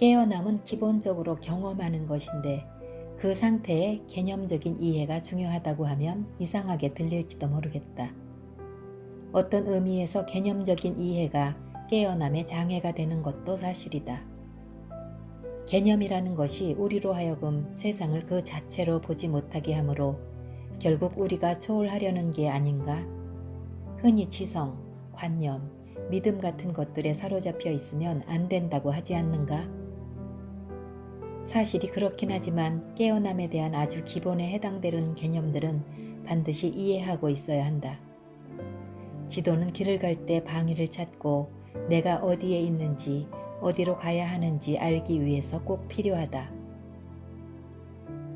깨어남은 기본적으로 경험하는 것인데 그 상태의 개념적인 이해가 중요하다고 하면 이상하게 들릴지도 모르겠다. 어떤 의미에서 개념적인 이해가 깨어남의 장애가 되는 것도 사실이다. 개념이라는 것이 우리로 하여금 세상을 그 자체로 보지 못하게 하므로 결국 우리가 초월하려는 게 아닌가? 흔히 지성, 관념, 믿음 같은 것들에 사로잡혀 있으면 안 된다고 하지 않는가? 사실이 그렇긴 하지만 깨어남에 대한 아주 기본에 해당되는 개념들은 반드시 이해하고 있어야 한다. 지도는 길을 갈 때 방위를 찾고 내가 어디에 있는지 어디로 가야 하는지 알기 위해서 꼭 필요하다.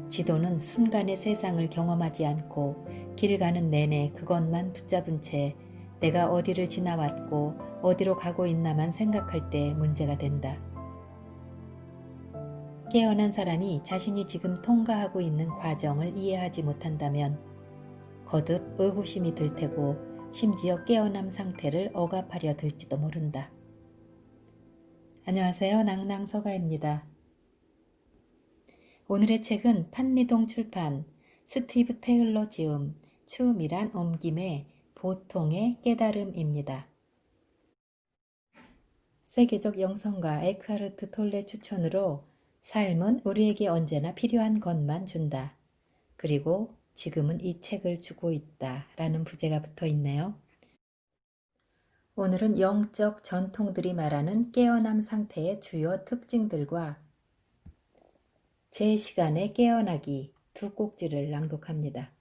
지도는 순간의 세상을 경험하지 않고 길 가는 내내 그것만 붙잡은 채 내가 어디를 지나왔고 어디로 가고 있나만 생각할 때 문제가 된다. 깨어난 사람이 자신이 지금 통과하고 있는 과정을 이해하지 못한다면 거듭 의구심이 들 테고 심지어 깨어남 상태를 억압하려 들지도 모른다. 안녕하세요. 낭낭서가입니다. 오늘의 책은 판미동 출판 스티브 테일러 지음 추움이란 옮김의 보통의 깨달음입니다. 세계적 영성가 에크하르트 톨레 추천으로 삶은 우리에게 언제나 필요한 것만 준다. 그리고 지금은 이 책을 주고 있다. 라는 부제가 붙어 있네요. 오늘은 영적 전통들이 말하는 깨어남 상태의 주요 특징들과 제 시간에 깨어나기 두 꼭지를 낭독합니다.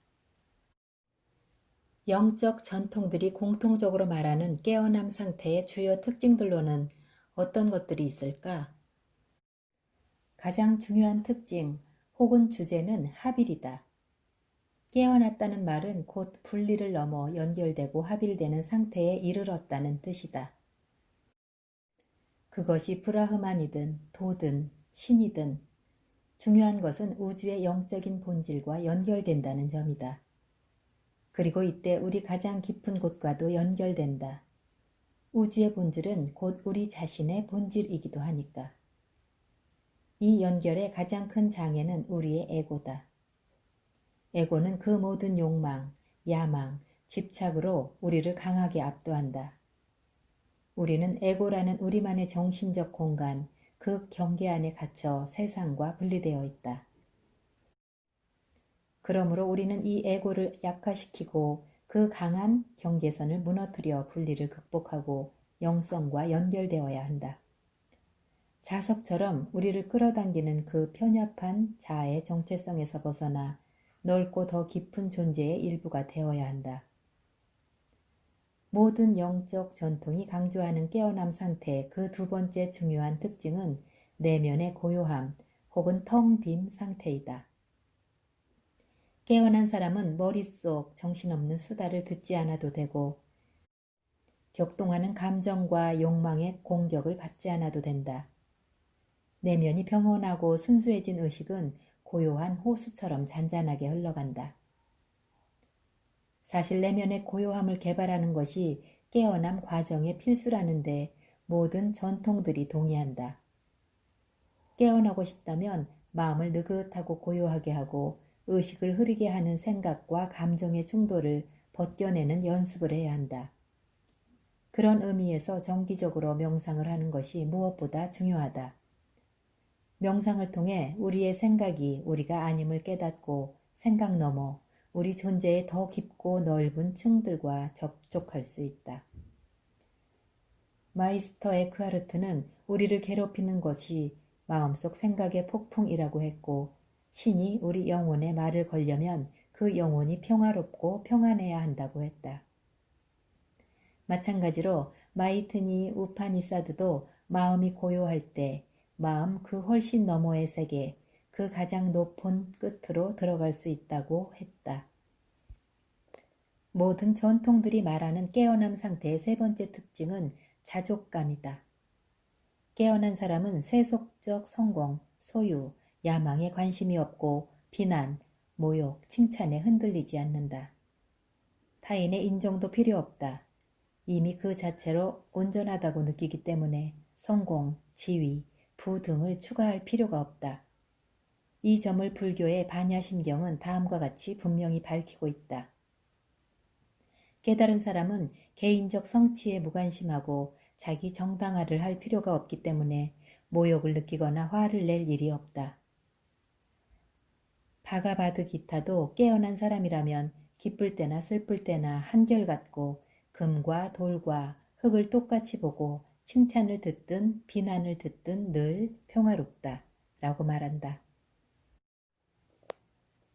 영적 전통들이 공통적으로 말하는 깨어남 상태의 주요 특징들로는 어떤 것들이 있을까? 가장 중요한 특징 혹은 주제는 합일이다. 깨어났다는 말은 곧 분리를 넘어 연결되고 합일되는 상태에 이르렀다는 뜻이다. 그것이 브라흐만이든 도든 신이든 중요한 것은 우주의 영적인 본질과 연결된다는 점이다. 그리고 이때 우리 가장 깊은 곳과도 연결된다. 우주의 본질은 곧 우리 자신의 본질이기도 하니까. 이 연결의 가장 큰 장애는 우리의 에고다. 에고는 그 모든 욕망, 야망, 집착으로 우리를 강하게 압도한다. 우리는 에고라는 우리만의 정신적 공간, 그 경계 안에 갇혀 세상과 분리되어 있다. 그러므로 우리는 이 에고를 약화시키고 그 강한 경계선을 무너뜨려 분리를 극복하고 영성과 연결되어야 한다. 자석처럼 우리를 끌어당기는 그 편협한 자아의 정체성에서 벗어나 넓고 더 깊은 존재의 일부가 되어야 한다. 모든 영적 전통이 강조하는 깨어남 상태의 그 두 번째 중요한 특징은 내면의 고요함 혹은 텅빈 상태이다. 깨어난 사람은 머릿속 정신없는 수다를 듣지 않아도 되고 격동하는 감정과 욕망의 공격을 받지 않아도 된다. 내면이 평온하고 순수해진 의식은 고요한 호수처럼 잔잔하게 흘러간다. 사실 내면의 고요함을 개발하는 것이 깨어남 과정의 필수라는데 모든 전통들이 동의한다. 깨어나고 싶다면 마음을 느긋하고 고요하게 하고 의식을 흐리게 하는 생각과 감정의 충돌을 벗겨내는 연습을 해야 한다. 그런 의미에서 정기적으로 명상을 하는 것이 무엇보다 중요하다. 명상을 통해 우리의 생각이 우리가 아님을 깨닫고 생각 넘어 우리 존재의 더 깊고 넓은 층들과 접촉할 수 있다. 마이스터 에크하르트는 우리를 괴롭히는 것이 마음속 생각의 폭풍이라고 했고 신이 우리 영혼에 말을 걸려면 그 영혼이 평화롭고 평안해야 한다고 했다. 마찬가지로 마이트니 우파니사드도 마음이 고요할 때 마음 그 훨씬 너머의 세계, 그 가장 높은 끝으로 들어갈 수 있다고 했다. 모든 전통들이 말하는 깨어남 상태의 세 번째 특징은 자족감이다. 깨어난 사람은 세속적 성공, 소유, 야망에 관심이 없고 비난, 모욕, 칭찬에 흔들리지 않는다. 타인의 인정도 필요 없다. 이미 그 자체로 온전하다고 느끼기 때문에 성공, 지위, 부 등을 추가할 필요가 없다. 이 점을 불교의 반야심경은 다음과 같이 분명히 밝히고 있다. 깨달은 사람은 개인적 성취에 무관심하고 자기 정당화를 할 필요가 없기 때문에 모욕을 느끼거나 화를 낼 일이 없다. 바가바드 기타도 깨어난 사람이라면 기쁠 때나 슬플 때나 한결같고 금과 돌과 흙을 똑같이 보고 칭찬을 듣든 비난을 듣든 늘 평화롭다. 라고 말한다.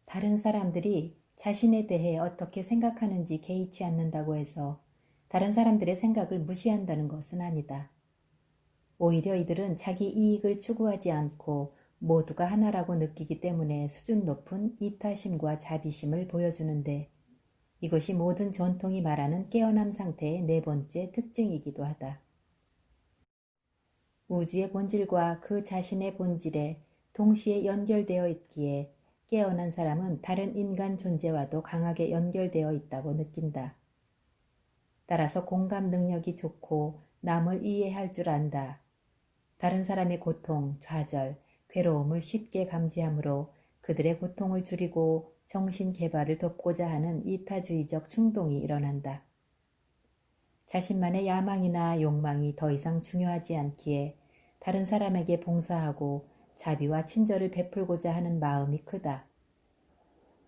다른 사람들이 자신에 대해 어떻게 생각하는지 개의치 않는다고 해서 다른 사람들의 생각을 무시한다는 것은 아니다. 오히려 이들은 자기 이익을 추구하지 않고 모두가 하나라고 느끼기 때문에 수준 높은 이타심과 자비심을 보여주는데 이것이 모든 전통이 말하는 깨어남 상태의 네 번째 특징이기도 하다. 우주의 본질과 그 자신의 본질에 동시에 연결되어 있기에 깨어난 사람은 다른 인간 존재와도 강하게 연결되어 있다고 느낀다. 따라서 공감 능력이 좋고 남을 이해할 줄 안다. 다른 사람의 고통, 좌절, 괴로움을 쉽게 감지하므로 그들의 고통을 줄이고 정신 개발을 돕고자 하는 이타주의적 충동이 일어난다. 자신만의 야망이나 욕망이 더 이상 중요하지 않기에 다른 사람에게 봉사하고 자비와 친절을 베풀고자 하는 마음이 크다.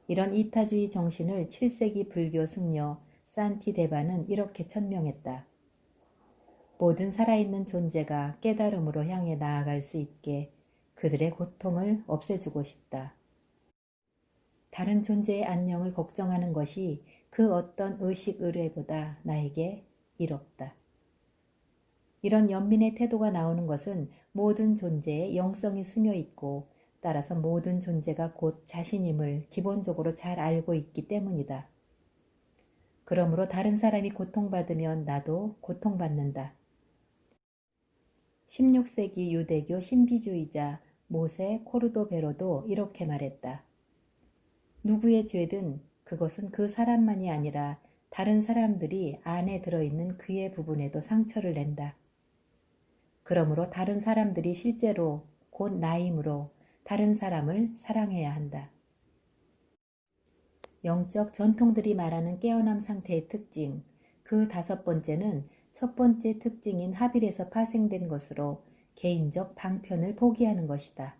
이런 이타주의 정신을 7세기 불교 승려 산티데바는 이렇게 천명했다. 모든 살아있는 존재가 깨달음으로 향해 나아갈 수 있게 그들의 고통을 없애주고 싶다. 다른 존재의 안녕을 걱정하는 것이 그 어떤 의식 의뢰보다 나에게 이롭다. 이런 연민의 태도가 나오는 것은 모든 존재의 영성이 스며 있고 따라서 모든 존재가 곧 자신임을 기본적으로 잘 알고 있기 때문이다. 그러므로 다른 사람이 고통받으면 나도 고통받는다. 16세기 유대교 신비주의자 모세 코르도베로도 이렇게 말했다. 누구의 죄든 그것은 그 사람만이 아니라 다른 사람들이 안에 들어있는 그의 부분에도 상처를 낸다. 그러므로 다른 사람들이 실제로 곧 나임으로 다른 사람을 사랑해야 한다. 영적 전통들이 말하는 깨어남 상태의 특징, 그 다섯 번째는 첫 번째 특징인 합일에서 파생된 것으로 개인적 방편을 포기하는 것이다.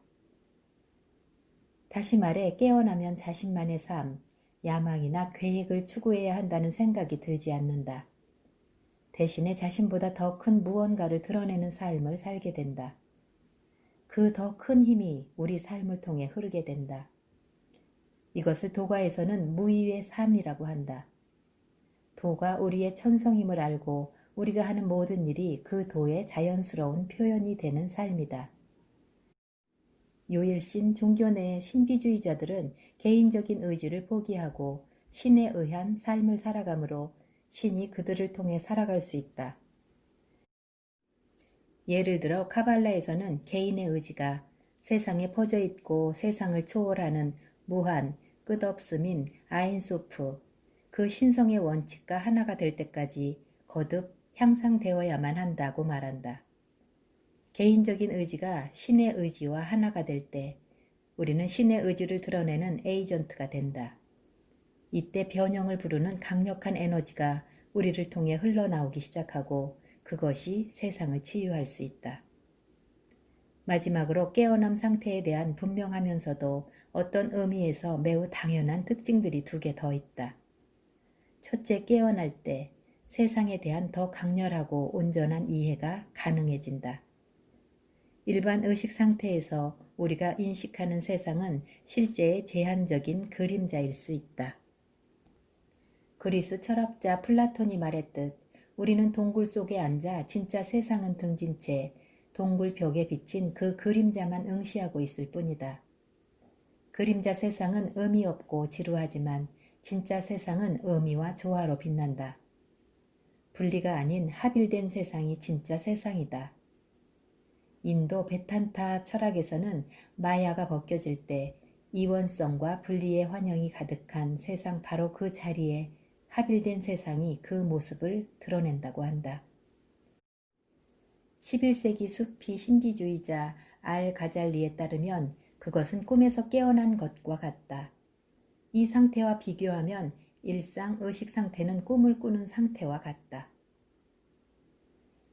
다시 말해 깨어나면 자신만의 삶, 야망이나 계획을 추구해야 한다는 생각이 들지 않는다. 대신에 자신보다 더 큰 무언가를 드러내는 삶을 살게 된다. 그 더 큰 힘이 우리 삶을 통해 흐르게 된다. 이것을 도가에서는 무의의 삶이라고 한다. 도가 우리의 천성임을 알고 우리가 하는 모든 일이 그 도의 자연스러운 표현이 되는 삶이다. 요일신 종교 내 신비주의자들은 개인적인 의지를 포기하고 신에 의한 삶을 살아가므로 신이 그들을 통해 살아갈 수 있다. 예를 들어 카발라에서는 개인의 의지가 세상에 퍼져 있고 세상을 초월하는 무한, 끝없음인 아인소프, 그 신성의 원칙과 하나가 될 때까지 거듭 향상되어야만 한다고 말한다. 개인적인 의지가 신의 의지와 하나가 될 때 우리는 신의 의지를 드러내는 에이전트가 된다. 이때 변형을 부르는 강력한 에너지가 우리를 통해 흘러나오기 시작하고 그것이 세상을 치유할 수 있다. 마지막으로 깨어남 상태에 대한 분명하면서도 어떤 의미에서 매우 당연한 특징들이 두 개 더 있다. 첫째, 깨어날 때 세상에 대한 더 강렬하고 온전한 이해가 가능해진다. 일반 의식 상태에서 우리가 인식하는 세상은 실제의 제한적인 그림자일 수 있다. 그리스 철학자 플라톤이 말했듯 우리는 동굴 속에 앉아 진짜 세상은 등진 채 동굴 벽에 비친 그 그림자만 응시하고 있을 뿐이다. 그림자 세상은 의미 없고 지루하지만 진짜 세상은 의미와 조화로 빛난다. 분리가 아닌 합일된 세상이 진짜 세상이다. 인도 베탄타 철학에서는 마야가 벗겨질 때 이원성과 분리의 환영이 가득한 세상 바로 그 자리에 합일된 세상이 그 모습을 드러낸다고 한다. 11세기 수피 신비주의자 알 가잘리에 따르면 그것은 꿈에서 깨어난 것과 같다. 이 상태와 비교하면 일상 의식 상태는 꿈을 꾸는 상태와 같다.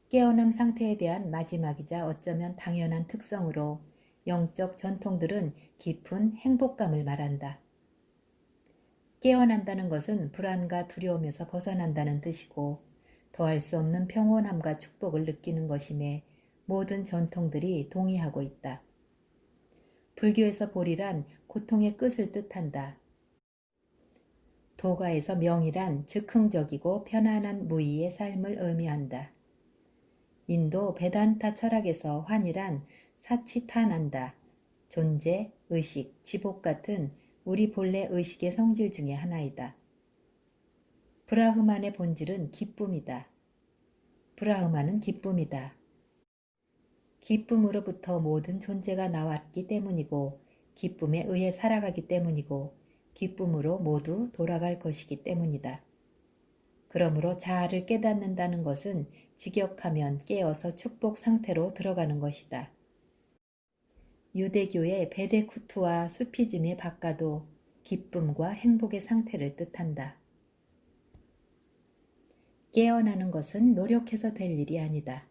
깨어남 상태에 대한 마지막이자 어쩌면 당연한 특성으로 영적 전통들은 깊은 행복감을 말한다. 깨어난다는 것은 불안과 두려움에서 벗어난다는 뜻이고 더할 수 없는 평온함과 축복을 느끼는 것임에 모든 전통들이 동의하고 있다. 불교에서 보리란 고통의 끝을 뜻한다. 도가에서 명이란 즉흥적이고 편안한 무의의 삶을 의미한다. 인도 베단타 철학에서 환이란 사치타난다. 존재, 의식, 지복 같은 우리 본래 의식의 성질 중의 하나이다. 브라흐만의 본질은 기쁨이다. 브라흐만은 기쁨이다. 기쁨으로부터 모든 존재가 나왔기 때문이고 기쁨에 의해 살아가기 때문이고 기쁨으로 모두 돌아갈 것이기 때문이다. 그러므로 자아를 깨닫는다는 것은 직역하면 깨어서 축복 상태로 들어가는 것이다. 유대교의 베데쿠트와 수피즘의 바가도 기쁨과 행복의 상태를 뜻한다. 깨어나는 것은 노력해서 될 일이 아니다.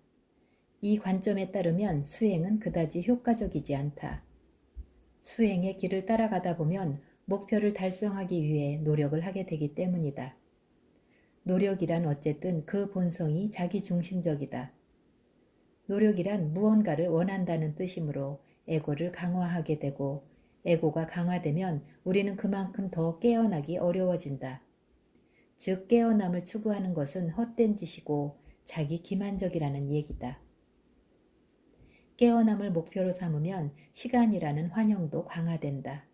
이 관점에 따르면 수행은 그다지 효과적이지 않다. 수행의 길을 따라가다 보면 목표를 달성하기 위해 노력을 하게 되기 때문이다. 노력이란 어쨌든 그 본성이 자기 중심적이다. 노력이란 무언가를 원한다는 뜻이므로 에고를 강화하게 되고 에고가 강화되면 우리는 그만큼 더 깨어나기 어려워진다. 즉 깨어남을 추구하는 것은 헛된 짓이고 자기 기만적이라는 얘기다. 깨어남을 목표로 삼으면 시간이라는 환영도 강화된다.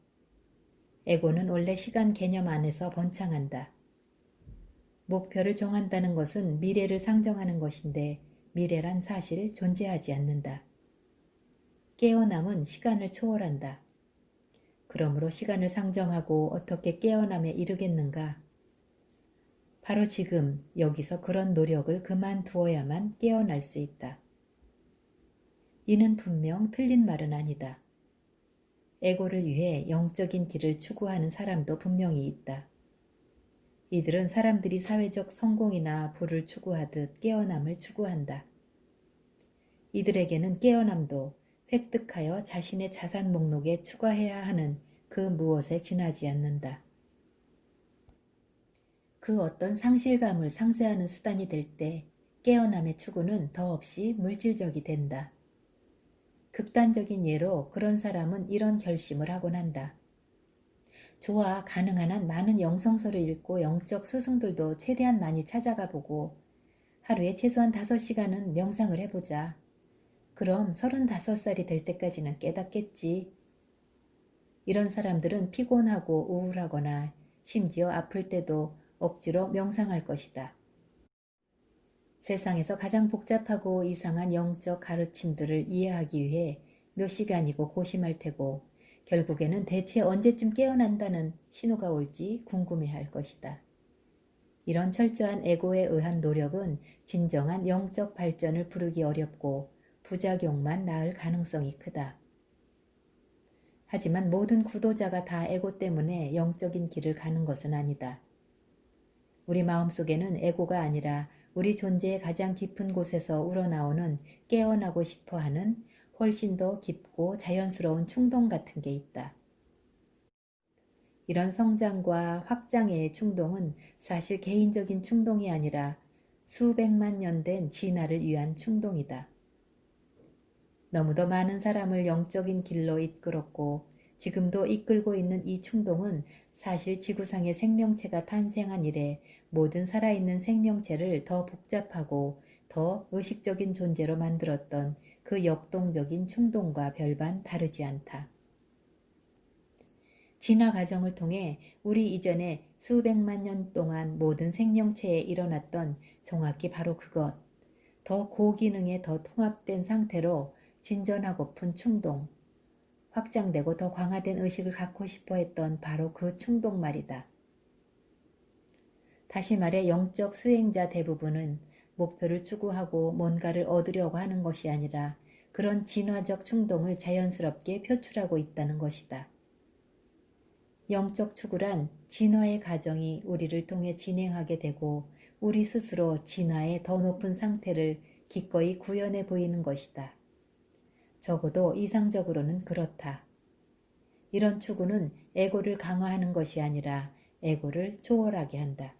에고는 원래 시간 개념 안에서 번창한다. 목표를 정한다는 것은 미래를 상정하는 것인데 미래란 사실 존재하지 않는다. 깨어남은 시간을 초월한다. 그러므로 시간을 상정하고 어떻게 깨어남에 이르겠는가? 바로 지금 여기서 그런 노력을 그만두어야만 깨어날 수 있다. 이는 분명 틀린 말은 아니다. 에고를 위해 영적인 길을 추구하는 사람도 분명히 있다. 이들은 사람들이 사회적 성공이나 부를 추구하듯 깨어남을 추구한다. 이들에게는 깨어남도 획득하여 자신의 자산 목록에 추가해야 하는 그 무엇에 지나지 않는다. 그 어떤 상실감을 상쇄하는 수단이 될 때 깨어남의 추구는 더없이 물질적이 된다. 극단적인 예로 그런 사람은 이런 결심을 하곤 한다. 좋아, 가능한 한 많은 영성서를 읽고 영적 스승들도 최대한 많이 찾아가 보고 하루에 최소한 5시간은 명상을 해보자. 그럼 35살이 될 때까지는 깨닫겠지. 이런 사람들은 피곤하고 우울하거나 심지어 아플 때도 억지로 명상할 것이다. 세상에서 가장 복잡하고 이상한 영적 가르침들을 이해하기 위해 몇 시간이고 고심할 테고 결국에는 대체 언제쯤 깨어난다는 신호가 올지 궁금해 할 것이다. 이런 철저한 에고에 의한 노력은 진정한 영적 발전을 부르기 어렵고 부작용만 낳을 가능성이 크다. 하지만 모든 구도자가 다 에고 때문에 영적인 길을 가는 것은 아니다. 우리 마음속에는 에고가 아니라 우리 존재의 가장 깊은 곳에서 우러나오는 깨어나고 싶어 하는 훨씬 더 깊고 자연스러운 충동 같은 게 있다. 이런 성장과 확장의 충동은 사실 개인적인 충동이 아니라 수백만 년 된 진화를 위한 충동이다. 너무도 많은 사람을 영적인 길로 이끌었고 지금도 이끌고 있는 이 충동은 사실 지구상의 생명체가 탄생한 이래 모든 살아있는 생명체를 더 복잡하고 더 의식적인 존재로 만들었던 그 역동적인 충동과 별반 다르지 않다. 진화 과정을 통해 우리 이전에 수백만 년 동안 모든 생명체에 일어났던 정확히 바로 그것, 더 고기능에 더 통합된 상태로 진전하고픈 충동, 확장되고 더 강화된 의식을 갖고 싶어 했던 바로 그 충동 말이다. 다시 말해 영적 수행자 대부분은 목표를 추구하고 뭔가를 얻으려고 하는 것이 아니라 그런 진화적 충동을 자연스럽게 표출하고 있다는 것이다. 영적 추구란 진화의 과정이 우리를 통해 진행하게 되고 우리 스스로 진화의 더 높은 상태를 기꺼이 구현해 보이는 것이다. 적어도 이상적으로는 그렇다. 이런 추구는 에고를 강화하는 것이 아니라 에고를 초월하게 한다.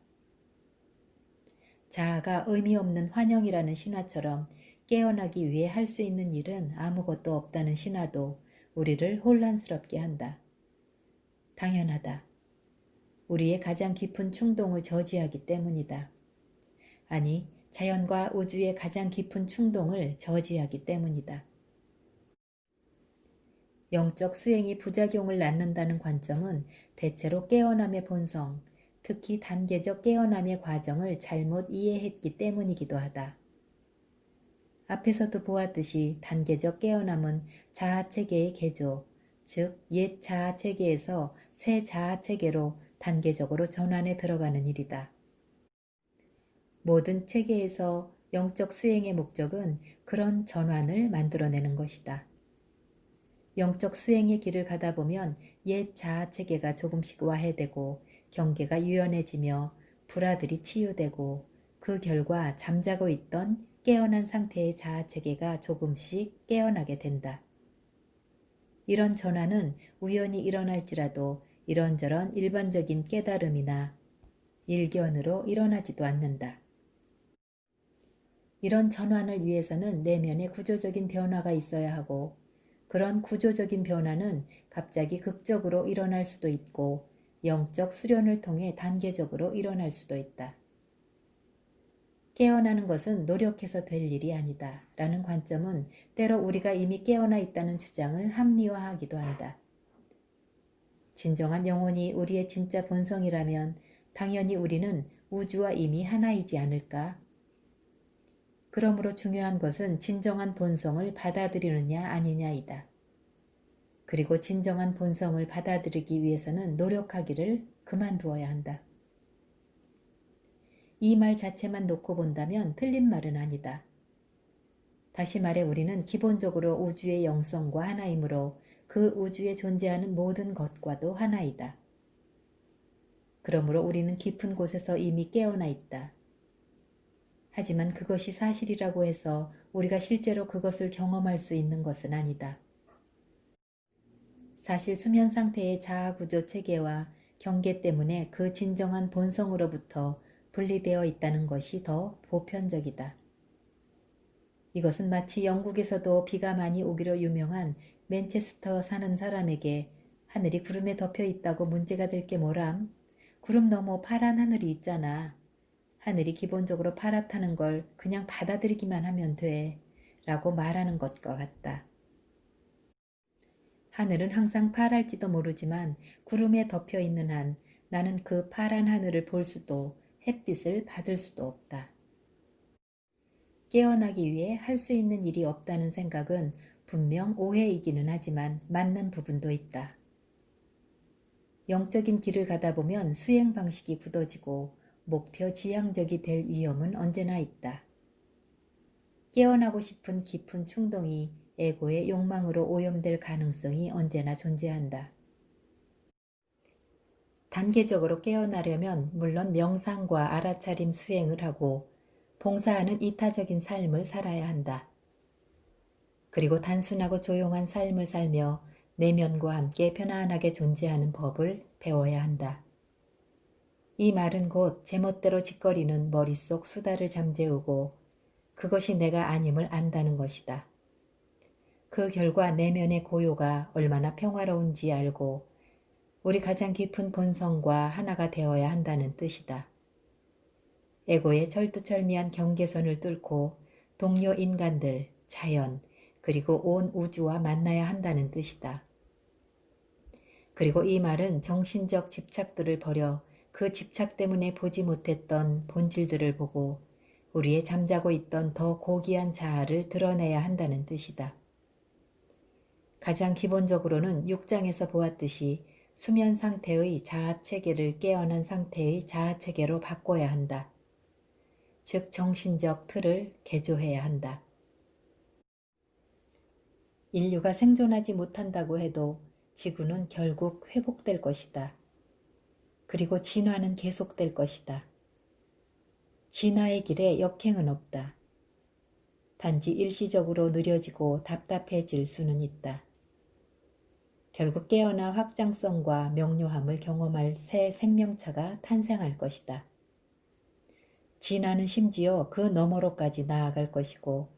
자아가 의미 없는 환영이라는 신화처럼 깨어나기 위해 할 수 있는 일은 아무것도 없다는 신화도 우리를 혼란스럽게 한다. 당연하다. 우리의 가장 깊은 충동을 저지하기 때문이다. 아니, 자연과 우주의 가장 깊은 충동을 저지하기 때문이다. 영적 수행이 부작용을 낳는다는 관점은 대체로 깨어남의 본성, 특히 단계적 깨어남의 과정을 잘못 이해했기 때문이기도 하다. 앞에서도 보았듯이 단계적 깨어남은 자아체계의 개조, 즉 옛 자아체계에서 새 자아체계로 단계적으로 전환에 들어가는 일이다. 모든 체계에서 영적 수행의 목적은 그런 전환을 만들어내는 것이다. 영적 수행의 길을 가다 보면 옛 자아 체계가 조금씩 와해되고 경계가 유연해지며 불화들이 치유되고 그 결과 잠자고 있던 깨어난 상태의 자아 체계가 조금씩 깨어나게 된다. 이런 전환은 우연히 일어날지라도 이런저런 일반적인 깨달음이나 일견으로 일어나지도 않는다. 이런 전환을 위해서는 내면의 구조적인 변화가 있어야 하고 그런 구조적인 변화는 갑자기 극적으로 일어날 수도 있고 영적 수련을 통해 단계적으로 일어날 수도 있다. 깨어나는 것은 노력해서 될 일이 아니다. 라는 관점은 때로 우리가 이미 깨어나 있다는 주장을 합리화하기도 한다. 진정한 영혼이 우리의 진짜 본성이라면 당연히 우리는 우주와 이미 하나이지 않을까? 그러므로 중요한 것은 진정한 본성을 받아들이느냐 아니냐이다. 그리고 진정한 본성을 받아들이기 위해서는 노력하기를 그만두어야 한다. 이 말 자체만 놓고 본다면 틀린 말은 아니다. 다시 말해 우리는 기본적으로 우주의 영성과 하나이므로 그 우주에 존재하는 모든 것과도 하나이다. 그러므로 우리는 깊은 곳에서 이미 깨어나 있다. 하지만 그것이 사실이라고 해서 우리가 실제로 그것을 경험할 수 있는 것은 아니다. 사실 수면 상태의 자아 구조 체계와 경계 때문에 그 진정한 본성으로부터 분리되어 있다는 것이 더 보편적이다. 이것은 마치 영국에서도 비가 많이 오기로 유명한 맨체스터 사는 사람에게 하늘이 구름에 덮여 있다고 문제가 될 게 뭐람? 구름 너머 파란 하늘이 있잖아. 하늘이 기본적으로 파랗다는 걸 그냥 받아들이기만 하면 돼. 라고 말하는 것과 같다. 하늘은 항상 파랄지도 모르지만 구름에 덮여 있는 한 나는 그 파란 하늘을 볼 수도 햇빛을 받을 수도 없다. 깨어나기 위해 할 수 있는 일이 없다는 생각은 분명 오해이기는 하지만 맞는 부분도 있다. 영적인 길을 가다 보면 수행 방식이 굳어지고 목표 지향적이 될 위험은 언제나 있다. 깨어나고 싶은 깊은 충동이 에고의 욕망으로 오염될 가능성이 언제나 존재한다. 단계적으로 깨어나려면 물론 명상과 알아차림 수행을 하고 봉사하는 이타적인 삶을 살아야 한다. 그리고 단순하고 조용한 삶을 살며 내면과 함께 편안하게 존재하는 법을 배워야 한다. 이 말은 곧 제멋대로 짓거리는 머릿속 수다를 잠재우고 그것이 내가 아님을 안다는 것이다. 그 결과 내면의 고요가 얼마나 평화로운지 알고 우리 가장 깊은 본성과 하나가 되어야 한다는 뜻이다. 에고의 철두철미한 경계선을 뚫고 동료 인간들, 자연, 그리고 온 우주와 만나야 한다는 뜻이다. 그리고 이 말은 정신적 집착들을 버려 그 집착 때문에 보지 못했던 본질들을 보고 우리의 잠자고 있던 더 고귀한 자아를 드러내야 한다는 뜻이다. 가장 기본적으로는 6장에서 보았듯이 수면 상태의 자아 체계를 깨어난 상태의 자아 체계로 바꿔야 한다. 즉 정신적 틀을 개조해야 한다. 인류가 생존하지 못한다고 해도 지구는 결국 회복될 것이다. 그리고 진화는 계속될 것이다. 진화의 길에 역행은 없다. 단지 일시적으로 느려지고 답답해질 수는 있다. 결국 깨어나 확장성과 명료함을 경험할 새 생명차가 탄생할 것이다. 진화는 심지어 그 너머로까지 나아갈 것이고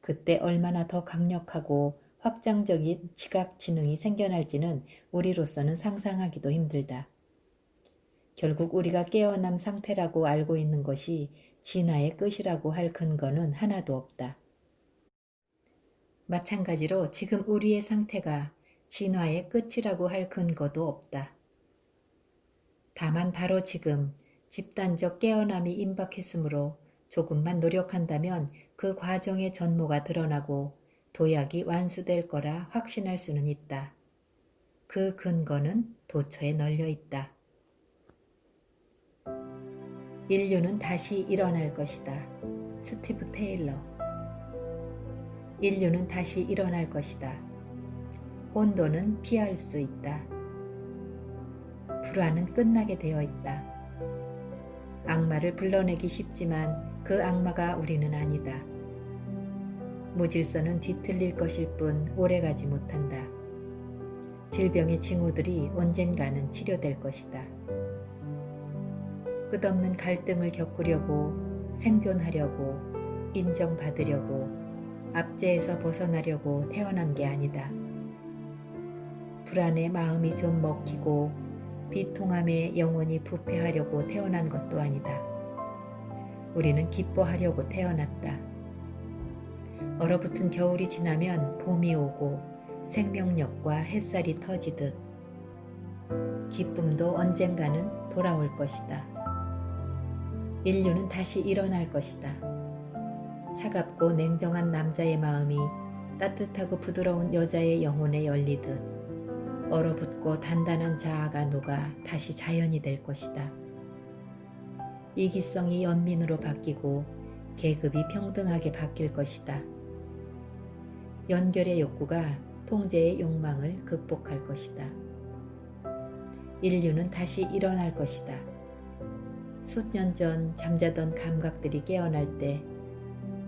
그때 얼마나 더 강력하고 확장적인 지각 지능이 생겨날지는 우리로서는 상상하기도 힘들다. 결국 우리가 깨어남 상태라고 알고 있는 것이 진화의 끝이라고 할 근거는 하나도 없다. 마찬가지로 지금 우리의 상태가 진화의 끝이라고 할 근거도 없다. 다만 바로 지금 집단적 깨어남이 임박했으므로 조금만 노력한다면 그 과정의 전모가 드러나고 도약이 완수될 거라 확신할 수는 있다. 그 근거는 도처에 널려 있다. 인류는 다시 일어날 것이다. 스티브 테일러 인류는 다시 일어날 것이다. 혼돈은 피할 수 있다. 불화는 끝나게 되어 있다. 악마를 불러내기 쉽지만 그 악마가 우리는 아니다. 무질서는 뒤틀릴 것일 뿐 오래가지 못한다. 질병의 징후들이 언젠가는 치료될 것이다. 끝없는 갈등을 겪으려고 생존하려고 인정받으려고 압제에서 벗어나려고 태어난 게 아니다. 불안에 마음이 좀 먹히고 비통함에 영혼이 부패하려고 태어난 것도 아니다. 우리는 기뻐하려고 태어났다. 얼어붙은 겨울이 지나면 봄이 오고 생명력과 햇살이 터지듯 기쁨도 언젠가는 돌아올 것이다. 인류는 다시 일어날 것이다. 차갑고 냉정한 남자의 마음이 따뜻하고 부드러운 여자의 영혼에 열리듯 얼어붙고 단단한 자아가 녹아 다시 자연이 될 것이다. 이기성이 연민으로 바뀌고 계급이 평등하게 바뀔 것이다. 연결의 욕구가 통제의 욕망을 극복할 것이다. 인류는 다시 일어날 것이다. 수년 전 잠자던 감각들이 깨어날 때,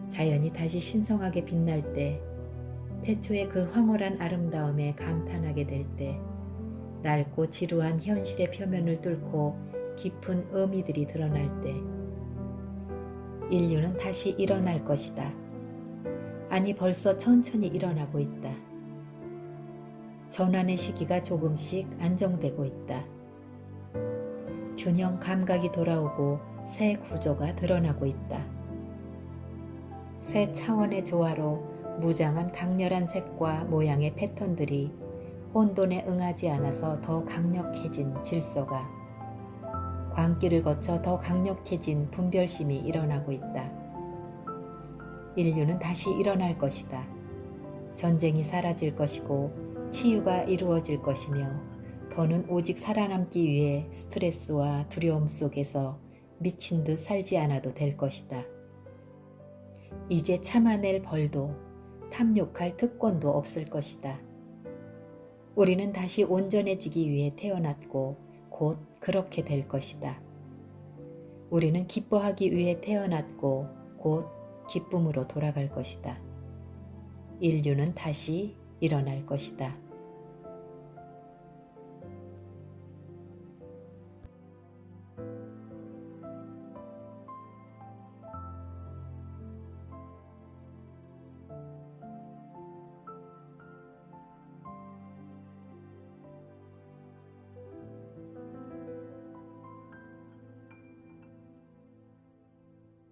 자연이 다시 신성하게 빛날 때, 태초의 그 황홀한 아름다움에 감탄하게 될 때, 낡고 지루한 현실의 표면을 뚫고 깊은 의미들이 드러날 때, 인류는 다시 일어날 것이다. 아니 벌써 천천히 일어나고 있다. 전환의 시기가 조금씩 안정되고 있다. 균형 감각이 돌아오고 새 구조가 드러나고 있다. 새 차원의 조화로 무장한 강렬한 색과 모양의 패턴들이 혼돈에 응하지 않아서 더 강력해진 질서가 광기를 거쳐 더 강력해진 분별심이 일어나고 있다. 인류는 다시 일어날 것이다. 전쟁이 사라질 것이고 치유가 이루어질 것이며 더는 오직 살아남기 위해 스트레스와 두려움 속에서 미친 듯 살지 않아도 될 것이다. 이제 참아낼 벌도 탐욕할 특권도 없을 것이다. 우리는 다시 온전해지기 위해 태어났고 곧 그렇게 될 것이다. 우리는 기뻐하기 위해 태어났고 곧 기쁨으로 돌아갈 것이다. 인류는 다시 일어날 것이다.